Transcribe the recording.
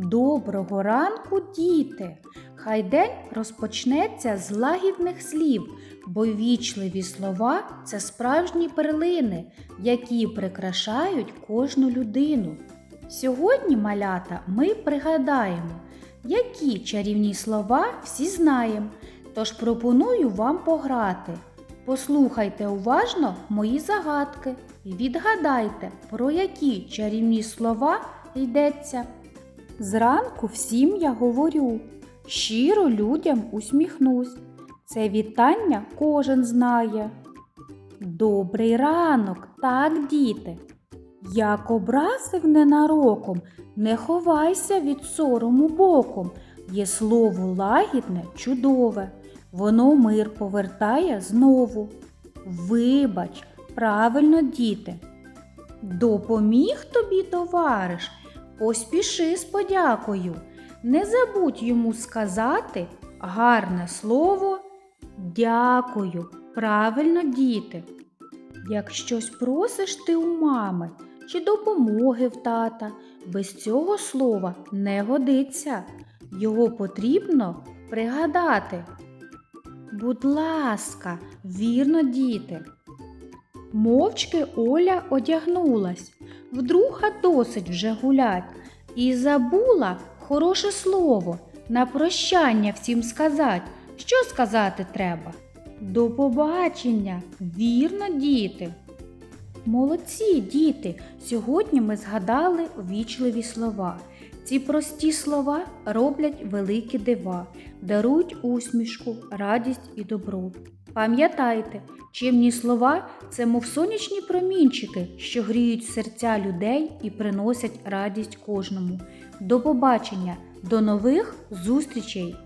Доброго ранку, діти! Хай день розпочнеться з лагідних слів, бо вічливі слова це справжні перлини, які прикрашають кожну людину. Сьогодні, малята, ми пригадаємо, які чарівні слова всі знаємо. Тож пропоную вам пограти. Послухайте уважно мої загадки і відгадайте, про які чарівні слова йдеться. Зранку всім я говорю, щиро людям усміхнусь. Це вітання кожен знає. Добрий ранок, так, діти. Як образив ненароком, не ховайся від сорому боком. Є слово лагідне, чудове, воно мир повертає знову. Вибач, правильно, діти. Допоміг тобі, товариш, поспіши з подякою. Не забудь йому сказати гарне слово дякую. Правильно, діти. Як щось просиш ти у мами чи допомоги в тата, без цього слова не годиться. Його потрібно пригадати. Будь ласка, вірно, діти. Мовчки Оля одягнулась, вдруга досить вже гулять, і забула хороше слово на прощання всім сказать. Що сказати треба? До побачення, вірно, діти. Молодці, діти! Сьогодні ми згадали вічливі слова. Ці прості слова роблять великі дива, дарують усмішку, радість і добро. Пам'ятайте, чимні слова це мов сонячні промінчики, що гріють серця людей і приносять радість кожному. До побачення, до нових зустрічей!